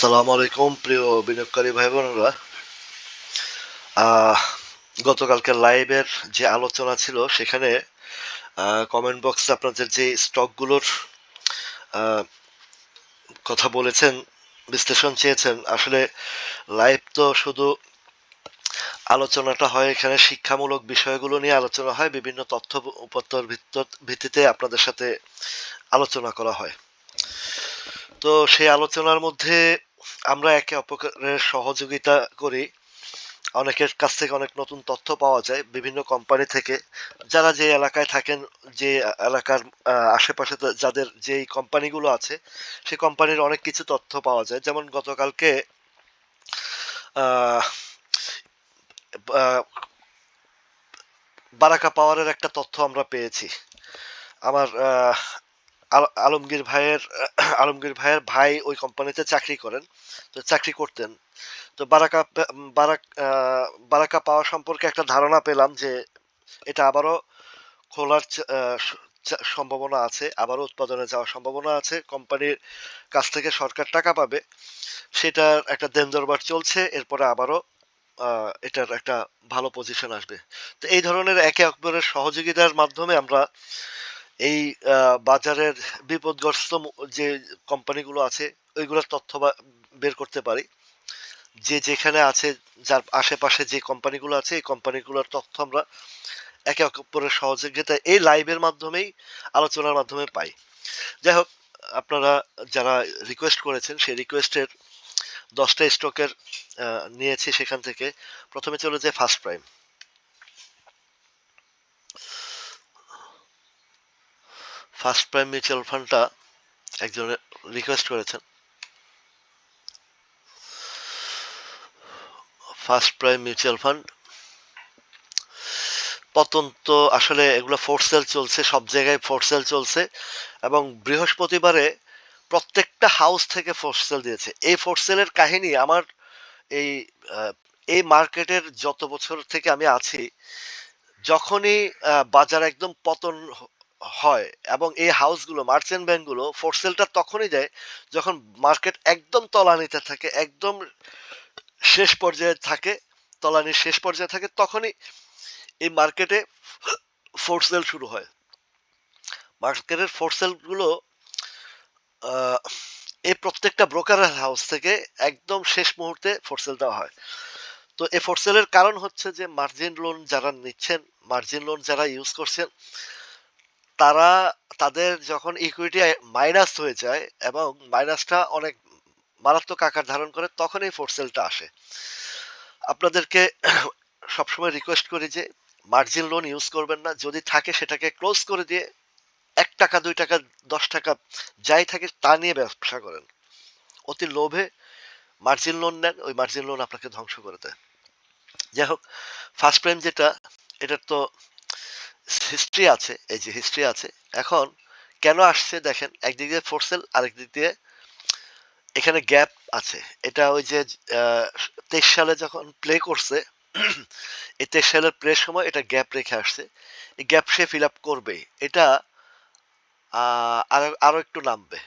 আসসালামু আলাইকুম প্রিয় বিনিয়োগকারী ভাই বোনেরা গতকালকে লাইভের যে আলোচনা ছিল, সেখানে কমেন্ট বক্সে আপনাদের যে স্টকগুলোর কথা বলেছেন, বিশ্লেষণ চেয়েছেন, আসলে লাইভ তো শুধু আলোচনাটা হয় এখানে শিক্ষামূলক বিষয়গুলো নিয়ে আলোচনা হয়, বিভিন্ন তথ্য উপত্যর ভিত্তিতে আপনাদের সাথে আলোচনা করা হয়। তো সেই আলোচনার মধ্যে আমরা একে অপরের সহযোগিতা করি অনেকের কাছ থেকে অনেক নতুন তথ্য পাওয়া যায় বিভিন্ন কোম্পানি থেকে। যারা যে এলাকায় থাকেন, যে এলাকার আশেপাশে যাদের যেই কোম্পানিগুলো আছে সেই কোম্পানির অনেক কিছু তথ্য পাওয়া যায়। যেমন গতকালকে বারাকা পাওয়ারের একটা তথ্য আমরা পেয়েছি। আমার আলমগীর ভাইয়ের আলমগীর ভাইয়ের ভাই ওই কোম্পানিতে চাকরি করেন। তো চাকরি করতেন। তো বারাকা বারাক বারাকা পাওয়া সম্পর্কে একটা ধারণা পেলাম যে এটা আবারও খোলার সম্ভাবনা আছে, আবারও উৎপাদনে যাওয়ার সম্ভাবনা আছে। কোম্পানির কাছ থেকে সরকার টাকা পাবে। সেটার একটা দেন দরবার চলছে, এরপরে আবারও এটার একটা ভালো পজিশন আসবে। তো এই ধরনের একে অপরের সহযোগিতার মাধ্যমে আমরা এই বাজারের বিপদগ্রস্ত যে কোম্পানিগুলো আছে, ওইগুলোর তথ্য বের করতে পারি। যে যেখানে আছে, যার আশেপাশে যে কোম্পানিগুলো আছে, এই কোম্পানিগুলোর তথ্য আমরা একে অপরের সহযোগিতা এই লাইভের মাধ্যমেই, আলোচনার মাধ্যমে পাই। যাই হোক, আপনারা যারা রিকোয়েস্ট করেছেন, সেই রিকোয়েস্টের দশটা স্টকের নিয়েছি সেখান থেকে। প্রথমে চলে যায় first prime first prime mutual ফান্ডটা একজনে রিকোয়েস্ট করেছেন। ফার্স্ট প্রাইম মিউচুয়াল ফান্ড পতন তো আসলে এগুলো ফোর সেল চলছে, সব জায়গায় ফোর সেল চলছে এবং বৃহস্পতিবারে প্রত্যেকটা হাউস থেকে ফোর সেল দিয়েছে। এই ফোর সেলের কাহিনী আমার এই এই মার্কেটের যত বছর থেকে আমি আছি, যখনই বাজার একদম পতন হয় এবং এই হাউসগুলো মার্চেন্ট ব্যাংকগুলো ফোর সেলটা তখনই দেয় যখন মার্কেট একদম তলানিতে থাকে, একদম শেষ পর্যায়ে থাকে, তলানির শেষ পর্যায়ে থাকে তখনই এই মার্কেটে ফোর সেল শুরু হয়। মার্কেটের ফোর সেলগুলো এই প্রত্যেকটা ব্রোকারের হাউস থেকে একদম শেষ মুহূর্তে ফোর সেল দেওয়া হয়। তো এই ফোর সেলের কারণ হচ্ছে যে মার্জিন লোন যারা নিচ্ছেন মার্জিন লোন যারা ইউজ করছেন তারা তাদের যখন ইকুইটি মাইনাস হয়ে যায় এবং মাইনাসটা অনেক মারাত্মক আকার ধারণ করে, তখন এই ফোর সেলটা আসে। আপনাদেরকে সবসময় রিকোয়েস্ট করি যে মার্জিন লোন ইউজ করবেন না। যদি থাকে সেটাকে ক্লোজ করে দিয়ে এক টাকা, দুই টাকা, দশ টাকা যাই থাকে তা নিয়ে ব্যবসা করেন। অতি লোভে মার্জিন লোন নেন, ওই মার্জিন লোন আপনাকে ধ্বংস করে দেয়। যাই হোক ফার্স্ট প্রাইম যেটা, এটার তো হিস্ট্রি আছে এই যে হিস্ট্রি আছে এখন কেন আসছে দেখেন একদিক দিয়ে ফোরসেল আরেক দিক দিয়ে এখানে গ্যাপ আছে। এটা ওই যে তেইশ সালে যখন প্লে করছে এই তেইশ সালের প্লের সময় এটা গ্যাপ রেখে আসছে। এই গ্যাপ সে ফিল আপ করবে এটা আহ, আরও আরও একটু নামবে।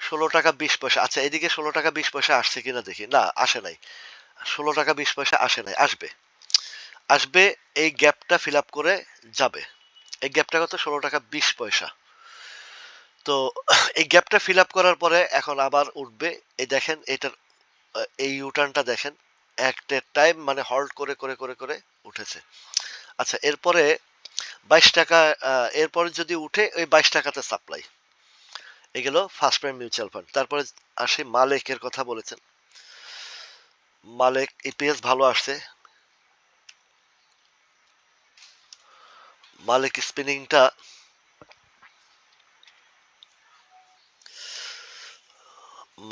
ষোলো টাকা বিশ পয়সা আচ্ছা এদিকে ষোলো টাকা বিশ পয়সা আসছে কিনা দেখি। না আসে নাই। ষোলো টাকা বিশ পয়সা আসে নাই আসবে। আসবে, এই গ্যাপটা ফিল আপ করে যাবে। এই গ্যাপটা কত? ষোলো টাকা বিশ পয়সা। তো এই গ্যাপটা ফিল আপ করার পরে এখন আবার উঠবে। এই দেখেন, এটার এই ইউটার্নটা দেখেন একটা টাইম মানে হল্ড করে করে করে করে উঠেছে। আচ্ছা এরপরে বাইশ টাকা এরপরে যদি উঠে, ওই বাইশ টাকাতে সাপ্লাই এগুলো ফার্স্ট প্রাইম মিউচুয়াল ফান্ড তারপরে আসি মালেকের কথা বলেছেন। মালেক ইপিএস ভালো আসছে। মালিক স্পিনিংটা।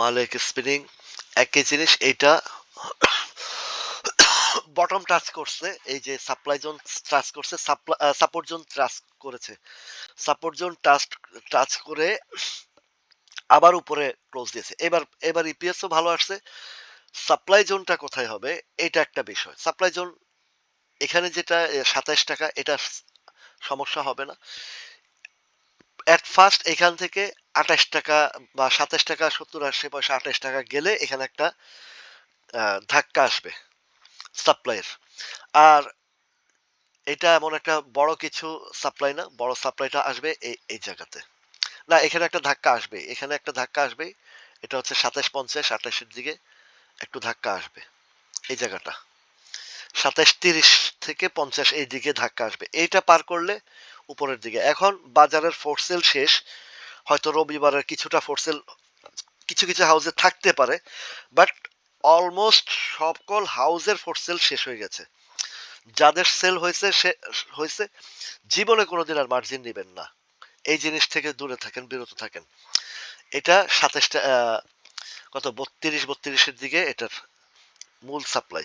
মালিক স্পিনিং, একই জিনিস এইটা বটম টাচ করছে, এই যে সাপ্লাই জোন টাচ করছে সাপোর্ট জোন টাচ করেছে। সাপোর্ট জোন টাচ টাচ করে আবার উপরে ক্লোজ দিয়েছে। এবার এবার ইপিএসও ভালো আসছে। সাপ্লাই জোনটা কোথায় হবে, এটা একটা বিষয়। সাপ্লাই জোন এখানে যেটা, সাতাইশ টাকা, এটা সমস্যা হবে না। অ্যাট ফার্স্ট এখান থেকে আঠাশ টাকা বা সাতাশ টাকা, সত্তর আশি পয়সা আঠাশ টাকা গেলে এখানে একটা ধাক্কা আসবে সাপ্লাইয়ের আর এটা এমন একটা বড় কিছু সাপ্লাই না, বড় সাপ্লাইটা আসবে এই এই জায়গাতে। না, এখানে একটা ধাক্কা আসবে এখানে একটা ধাক্কা আসবে এটা হচ্ছে সাতাশ পঞ্চাশ, আঠাশের দিকে একটু ধাক্কা আসবে এই জায়গাটা। সাতাশ তিরিশ থেকে পঞ্চাশ এই দিকে ধাক্কা আসবে। এইটা পার করলে উপরের দিকে। এখন বাজারের ফোরসেল শেষ। হয়তো রবিবারের কিছুটা ফোরসেল কিছু কিছু হাউসে থাকতে পারে। বাট অলমোস্ট সকল হাউসের ফোরসেল শেষ হয়ে গেছে। যাদের সেল হয়েছে, সে, হয়েছে, জীবনে কোনোদিন আর মার্জিন নেবেন না। এই জিনিস থেকে দূরে থাকেন, বিরত থাকেন। এটা সাতাশটা কত, বত্রিশ, বত্রিশের দিকে এটার মূল সাপ্লাই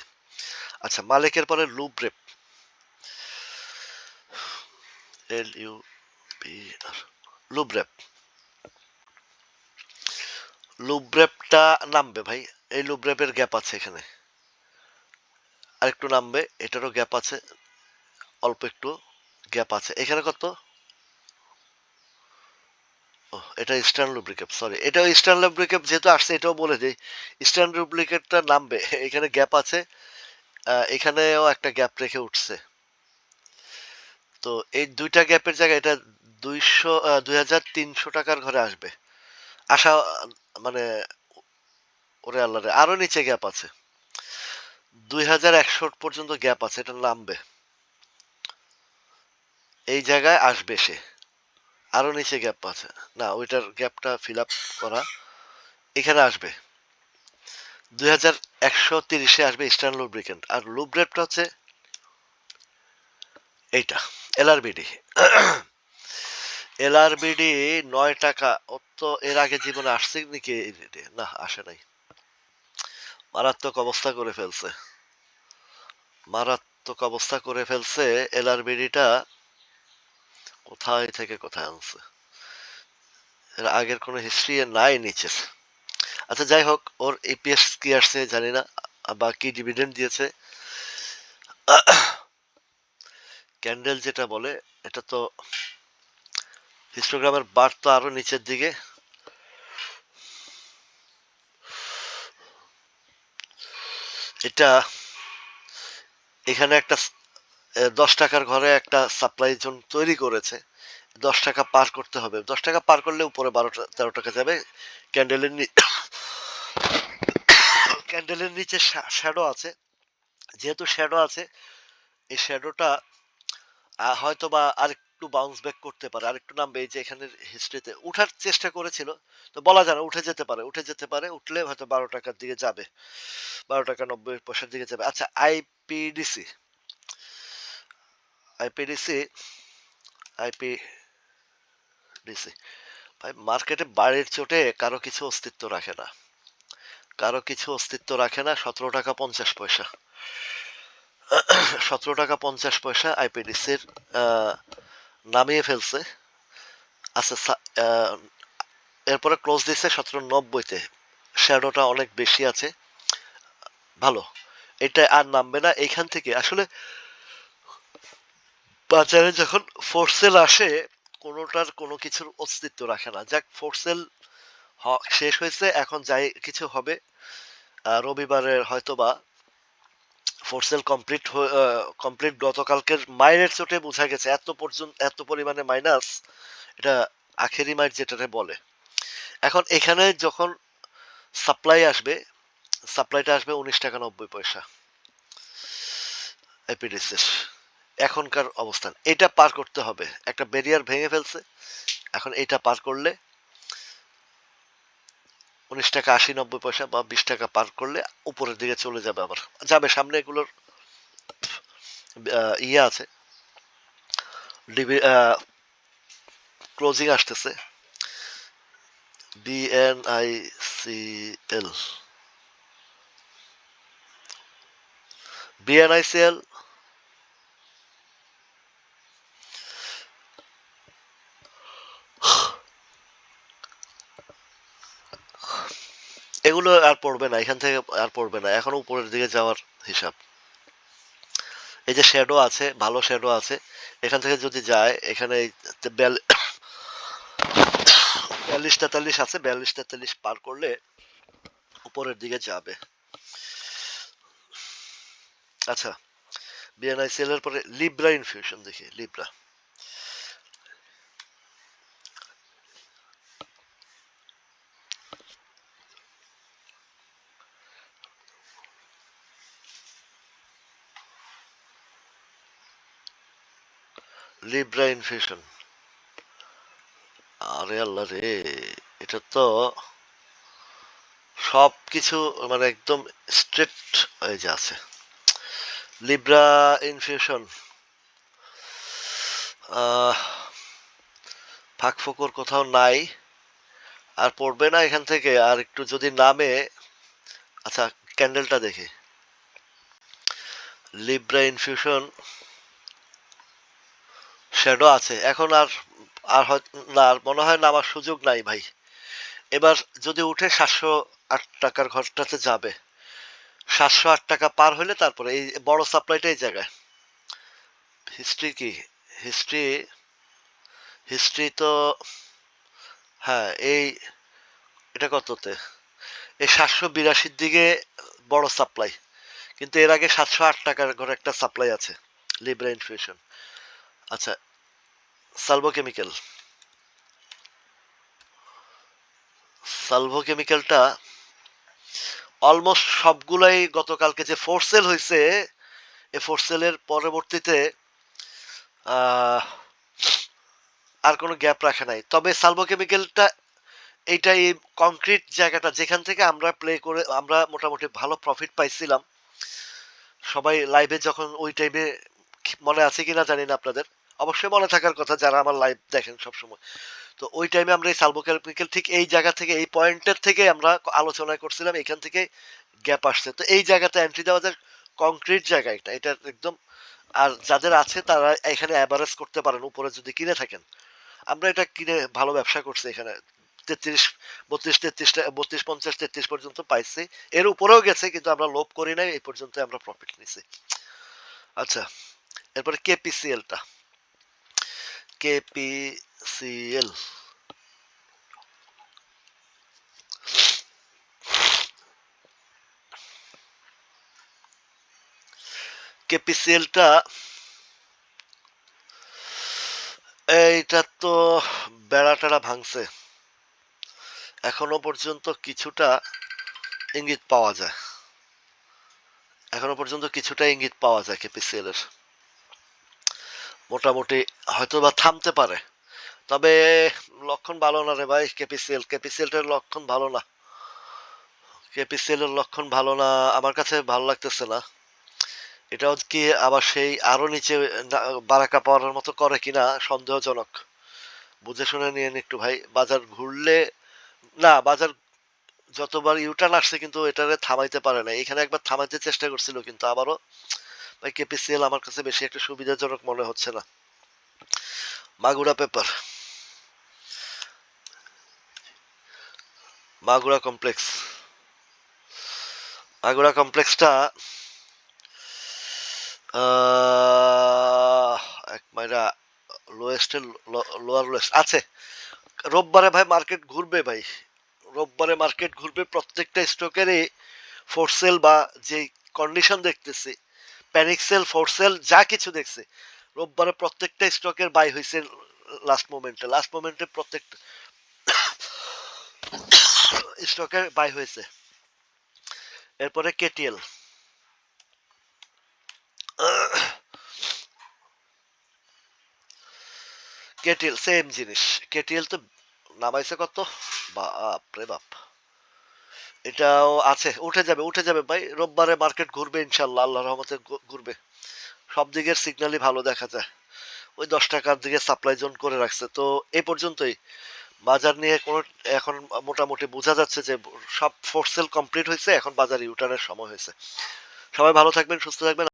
আচ্ছা মালিকের পরে লুব্রেপ এল ইউ লুব্রেপ লুব্রেপটা নামবে ভাই, এই লুব্রেপের গ্যাপ আছে এখানে। আরেকটু নামবে, এটারও গ্যাপ আছে, অল্প একটু গ্যাপ আছে। এখানে কত? এটা ইস্টার্ন লুব্রিকেট সরি। এটা ইস্টার্ন লুব্রিকেট যেহেতু আসছে, এটাও বলে দিই, ইস্টার্ন লুব্রিকেটটা নামবে। এখানে গ্যাপ আছে এখানেও একটা গ্যাপ রেখে উঠছে। তো এই দুইটা গ্যাপের জায়গায় এটা দুইশো দুই হাজার তিনশো টাকার ঘরে আসবে। আসা মানে ওরে আল্লাহ রে, আরও নিচে গ্যাপ আছে। দুই হাজার একশো পর্যন্ত গ্যাপ আছে, এটা নামবে। এই জায়গায় আসবে সে। আরও নিচে গ্যাপ আছে। না, ওইটার গ্যাপটা ফিল আপ করা। এখানে আসবে। দুই হাজার একশো তিরিশে আসবে ইস্টার্ন লুব্রিকেন্ট আর লুব্রেটটা হচ্ছে এইটা এলআরবিডি এলআরবিডি নয় টাকা, ও তো এর আগে জীবনে আসছে নাকি না, আসে নাই। মারাত্মক অবস্থা করে ফেলছে। মারাত্মক অবস্থা করে ফেলছে এলআরবিডিটা কোথায় থেকে কোথায় আনছে? এর আগের কোনো হিস্ট্রি নাই নিচে আচ্ছা যাই হোক, ওর এপিএস কি আসছে জানি না, বা কি ডিভিডেন্ড দিয়েছে। ক্যান্ডেল যেটা বলে, এটা তো হিস্টোগ্রামের বার তো আরও নিচের দিকে। এটা এখানে একটা দশ টাকার ঘরে একটা সাপ্লাই জোন তৈরি করেছে। দশ টাকা পার করতে হবে। দশ টাকা পার করলে উপরে বারো টা- তেরো টাকা যাবে। ক্যান্ডেলের ক্যান্ডেলের নিচে শ্যাডো আছে। যেহেতু শ্যাডো আছে, এই শ্যাডোটা হয়তো বা আরেকটু বাউন্স ব্যাক করতে পারে, আরেকটু নামবে। এই যে এখানের হিস্ট্রিতে উঠার চেষ্টা করেছিল, তো বলা যায় না, উঠে যেতে পারে, উঠে যেতে পারে, উঠলে হয়তো বারো টাকার দিকে যাবে। বারো টাকা নব্বই পয়সার দিকে যাবে। আচ্ছা আইপিডিসি আইপিডিসি আইপিডিসি ভাই মার্কেটে বাড়ির চোটে কারও কিছু অস্তিত্ব রাখে না। কারও কিছু অস্তিত্ব রাখে না, সতেরো টাকা পঞ্চাশ পয়সা। সতেরো টাকা পঞ্চাশ পয়সা আইপিডিসির নামিয়ে ফেলছে। আচ্ছা এরপরে ক্লোজ দিচ্ছে সতেরো নব্বইতে। শ্যাডোটা অনেক বেশি আছে। ভালো। এটা আর নামবে না। এইখান থেকে আসলে বাজারে যখন ফোরসেল আসে, কোনোটার কোনো কিছুর অস্তিত্ব রাখে না। যাক ফোরসেল শেষ হয়েছে, এখন যাই, কিছু হবে। রবিবারের হয়তো বা ফোরসেল কমপ্লিট কমপ্লিট গতকালকের মাইনের চোটে বোঝা গেছে, এত পর্যন্ত, এত পরিমাণে মাইনাস এটা আখেরি মাইট যেটাকে বলে। এখন এখানে যখন সাপ্লাই আসবে সাপ্লাইটা আসবে উনিশ টাকা নব্বই পয়সা এপিডিসিস এখনকার অবস্থান, এটা পার করতে হবে। একটা ব্যারিয়ার ভেঙে ফেলছে, এখন এটা পার করলে উনিশ টাকা আশি নব্বই পয়সা বা বিশ টাকা পার করলে উপরের দিকে চলে যাবে আবার। যাবে সামনে এগুলোর ইয়ে আছে। ডিবি ক্লোজিং আসতেছে। বিএনআইসিএল বিএনআইসিএল এগুলো আর পড়বে না, এখান থেকে আর পড়বে না। এখন উপরের দিকে যাওয়ার হিসাব। এই যে শ্যাডো আছে, ভালো শ্যাডো আছে, এখান থেকে যদি যায়, এখানে বিয়াল্লিশ তেতাল্লিশ আছে, বিয়াল্লিশ তেতাল্লিশ পার করলে উপরের দিকে যাবে। আচ্ছা বিএনআইসিএল এর পরে লিব্রা ইনফিউশন দেখি লিব্রা লিব্রা ইনফিউশন আরে আল্লাহ রে, এটা তো সব কিছু মানে একদম স্ট্রেট হয়ে যে আছে লিব্রা ইনফিউশন ফাঁক ফোকর কোথাও নাই। আর পড়বে না এখান থেকে, আর একটু যদি নামে আচ্ছা ক্যান্ডেলটা দেখে। লিব্রা ইনফিউশন শ্যাডো আছে। এখন আর আর না, আর মনে হয় নামার সুযোগ নাই ভাই। এবার যদি উঠে সাতশো আট টাকার ঘরটাতে যাবে। সাতশো আট টাকা পার হলে তারপরে এই বড় সাপ্লাইটা এই জায়গায়। হিস্ট্রি কি? হিস্ট্রি হিস্ট্রি তো হ্যাঁ এই, এটা কততে? এই সাতশো বিরাশির দিকে বড় সাপ্লাই। কিন্তু এর আগে সাতশো আট টাকার ঘরে একটা সাপ্লাই আছে লিব্রা ইনফিউশন আচ্ছা সালভো কেমিক্যাল সালভো কেমিক্যালটা অলমোস্ট সবগুলাই গতকালকে যে ফোর সেল হয়েছে এই ফোর সেলের পরবর্তীতে আর কোনো গ্যাপ রাখে নাই। তবে সালভো কেমিক্যালটা এইটা এই কংক্রিট জায়গাটা যেখান থেকে আমরা প্লে করে, আমরা মোটামুটি ভালো প্রফিট পাইছিলাম। সবাই লাইভে যখন ওই টাইমে মনে আছে কিনা জানি না আপনাদের। অবশ্যই মনে থাকার কথা, যারা আমার লাইভ দেখেন সবসময়। তো ওই টাইমে আমরা এই সালভো কেমিক্যাল ঠিক এই জায়গা থেকে, এই পয়েন্টের থেকে আমরা আলোচনা করছিলাম, এখান থেকে গ্যাপ আসছে। তো এই জায়গাতে এন্ট্রি দেওয়া যায় কংক্রিট জায়গা এটা। এটা একদম, আর যাদের আছে তারা এখানে অ্যাভারেজ করতে পারেন, উপরে যদি কিনে থাকেন। আমরা এটা কিনে ভালো ব্যবসা করছি এখানে। তেত্রিশ, বত্রিশ তেত্রিশ বত্রিশ, পঞ্চাশ, তেত্রিশ পর্যন্ত পাইছি। এর উপরেও গেছে, কিন্তু আমরা লোভ করি নাই, এই পর্যন্ত আমরা প্রফিট নিছি। আচ্ছা এরপরে কেপিসিএলটা কেপিসিএল কেপিসিএলটা এইটা তো বেড়া টেড়া ভাঙছে। এখনও পর্যন্ত কিছুটা ইঙ্গিত পাওয়া যায়। এখনও পর্যন্ত কিছুটা ইঙ্গিত পাওয়া যায় কেপিসিএল এর। মোটামুটি হয়তো বা থামতে পারে। তবে লক্ষণ ভালো না রে ভাই কেপিসিএল কেপিসিএল এর লক্ষণ ভালো না। কেপিসিএল এর লক্ষণ ভালো না, আমার কাছে ভালো লাগতেছে না। এটাও কি, আবার সেই আরও নিচে বারাকা পাওয়ার মতো করে কিনা, সন্দেহজনক। বুঝে শুনে নিয়েন একটু ভাই, বাজার ঘুরলে, না, বাজার যতবার ইউটার্ন আসছে কিন্তু এটারে থামাইতে পারে না এখানে একবার থামাইতে চেষ্টা করছিল কিন্তু আবারও ভাই কেপিসিএল আমার কাছে বেশি একটা সুবিধাজনক মনে হচ্ছে না। মাগুরা পেপার মাগুরা কমপ্লেক্স মাগুরা কমপ্লেক্সটা এক মাইরা লোয়েস্টে লোয়ার লোয়েস্ট আছে। রোববারে ভাই মার্কেট ঘুরবে ভাই। রোববারে মার্কেট ঘুরবে প্রত্যেকটা স্টকেরই ফোর সেল বা যে কন্ডিশন দেখতেছি। প্যানিক সেল ফোর সেল যা কিছু দেখছে। রোববারে প্রত্যেকটা স্টকের বাই হয়েছে লাস্ট মোমেন্টে লাস্ট মোমেন্টে প্রত্যেকটা স্টকের বাই হয়েছে। এরপরে কেটিএল কেটিএল সেম জিনিস। কেটিএল তো নামাইছে কত? বাপ রে বাপ। এটাও আছে, উঠে যাবে উঠে যাবে ভাই। রোববারে মার্কেট ঘুরবে ইনশাল্লাহ, আল্লাহ রহমতে ঘুরবে। সব দিকের সিগন্যালই ভালো দেখা যায়। ওই দশ টাকার দিকে সাপ্লাই জোন করে রাখছে। তো এই পর্যন্তই। বাজার নিয়ে কোনো, এখন মোটামুটি বোঝা যাচ্ছে যে সব ফোর সেল কমপ্লিট হয়েছে, এখন বাজার ইউটার্নের সময় হয়েছে। সবাই ভালো থাকবেন, সুস্থ থাকবেন।